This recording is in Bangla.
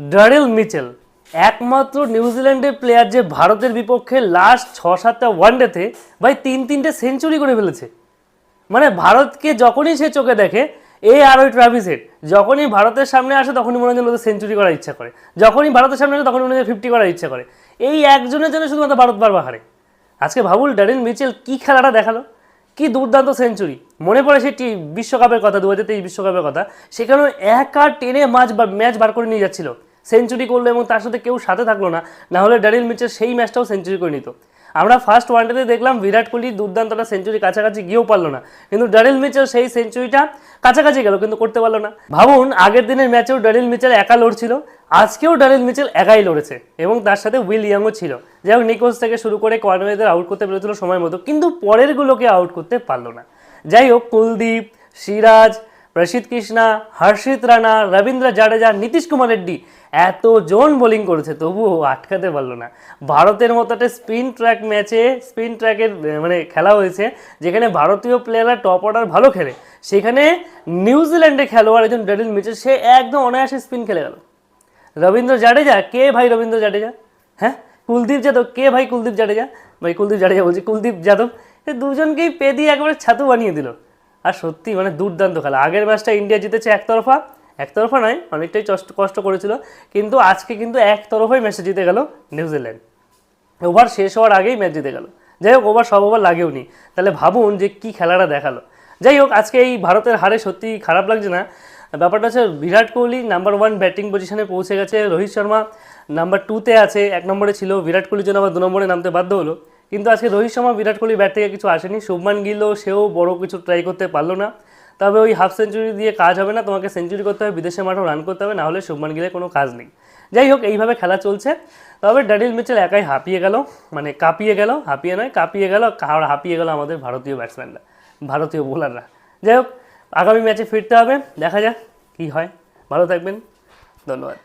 ডারেল মিচেল, একমাত্র নিউজিল্যান্ডের প্লেয়ার যে ভারতের বিপক্ষে লাস্ট ছ সাতটা ওয়ানডেতে ভাই তিন তিনটে সেঞ্চুরি করে ফেলেছে। মানে ভারতকে যখনই সে চোখে দেখে, এ আর ওই ট্রাভিস হেড যখনই ভারতের সামনে আসে তখনই মনে হয় সেঞ্চুরি করার ইচ্ছা করে। যখনই ভারতের সামনে আসে তখনই মনে হয় ফিফটি করার ইচ্ছা করে। এই একজনের জন্য শুধুমাত্র ভারত বারবার হারে। আজকে ভাবুল ড্যারেন মিচেল কি খেলাটা দেখাল? কি দুর্দান্ত সেঞ্চুরি মনে পড়ে সেই টি- বিশ্বকাপের কথা, দু হাজার তেইশ বিশ্বকাপের কথা। সেখানেও একা টেনে ম্যাচ ম্যাচ বার করে নিয়ে যাচ্ছিল। সেঞ্চুরি করল এবং তার সাথে কেউ সাথে থাকল না না হলে ড্যারিল মিচেল সেই ম্যাচটাও সেঞ্চুরি করে নিত। আমরা ফার্স্ট ওয়ানডেতে দেখলাম বিরাট কোহলি দুর্দান্তটা সেঞ্চুরি কাছাকাছি গিয়েও পারল না। কিন্তু ড্যারিল মিচেল সেই সেঞ্চুরিটা কাছাকাছি গেল, কিন্তু করতে পারল না। ভাবুন, আগের দিনের ম্যাচেও ড্যারিল মিচেল একা লড়ছিল, আজকেও ড্যারিল মিচেল একাই লড়েছে এবং তার সাথে উইল ইয়াংও ছিল। যাই হোক নিকোস থেকে শুরু করে কোয়ার্নারদের আউট করতে পেরেছিল সময় মতো, কিন্তু পরেরগুলোকে আউট করতে পারল না। যাই হোক, কুলদীপ, সিরাজ, প্রসিদ্ধ কৃষ্ণা, হর্ষিত রানা, রবীন্দ্র জাডেজা, নীতিশ কুমার রেড্ডি এতজন বোলিং করেছে, তবুও আটকাতে পারল না। ভারতের মতো একটা স্পিন ট্র্যাক ম্যাচে স্পিন ট্র্যাকের মানে খেলা হয়েছে, যেখানে ভারতীয় প্লেয়াররা টপ অর্ডার ভালো খেলে। সেখানে নিউজিল্যান্ডের খেলোয়াড় একজন ডেরিল মিচেল সে একদম অনায়াসে স্পিন খেলে গেল। রবীন্দ্র জাডেজা, কে ভাই রবীন্দ্র জাডেজা? হ্যাঁ? কুলদীপ যাদব, কে ভাই কুলদীপ জাডেজা? ভাই কুলদীপ জাডেজা বলছি, কুলদীপ যাদব। এই দুজনকেই পে দিয়ে একবারে ছাতু বানিয়ে দিল। আর সত্যি মানে দুর্দান্ত খেলা। আগের ম্যাচটা ইন্ডিয়া জিতেছে একতরফা। একতরফা নয়, অনেকটাই কষ্ট করেছিল। কিন্তু আজকে কিন্তু একতরফাই ম্যাচটা জিতে গেল নিউজিল্যান্ড ওভার শেষ হওয়ার আগেই ম্যাচ জিতে গেল। যাই হোক ওভার সব ওভার লাগেও নি। তাহলে ভাবুন যে কি খেলাটা দেখাল। যাই হোক, আজকে এই ভারতের হারে সত্যি খারাপ লাগছে না। ব্যাপারটা হচ্ছে Virat Kohli number one batting পজিশনে পৌঁছে গেছে। রোহিত শর্মা নাম্বার টুতে আছে, এক নম্বরে ছিল। বিরাট কোহলির জন্য আবার দু নম্বরে নামতে বাধ্য হলো। কিন্তু আজকে রোহিত শর্মা বিরাট কোহলি ব্যাট থেকে কিছু আসেনি। শুভমান গিলও সেও বড় কিছু ট্রাই করতে পারল না। তবে ওই হাফ সেঞ্চুরি দিয়ে কাজ হবে না, তোমাকে সেঞ্চুরি করতে হবে, বিদেশে মাঠেও রান করতে হবে, নাহলে শুভমান গিলের কোনো কাজ নেই। যাই হোক, এইভাবে খেলা চলছে। তবে ড্যাডিল মিচেল একাই হাঁপিয়ে গেল মানে কাঁপিয়ে গেল, হাঁপিয়ে নয়, কাঁপিয়ে গেল আর হাঁপিয়ে গেল আমাদের ভারতীয় ব্যাটসম্যানরা ভারতীয় বোলাররা যাই হোক, আগামী ম্যাচে ফিরতে হবে, দেখা যাক কী হয়। ভালো থাকবেন, ধন্যবাদ।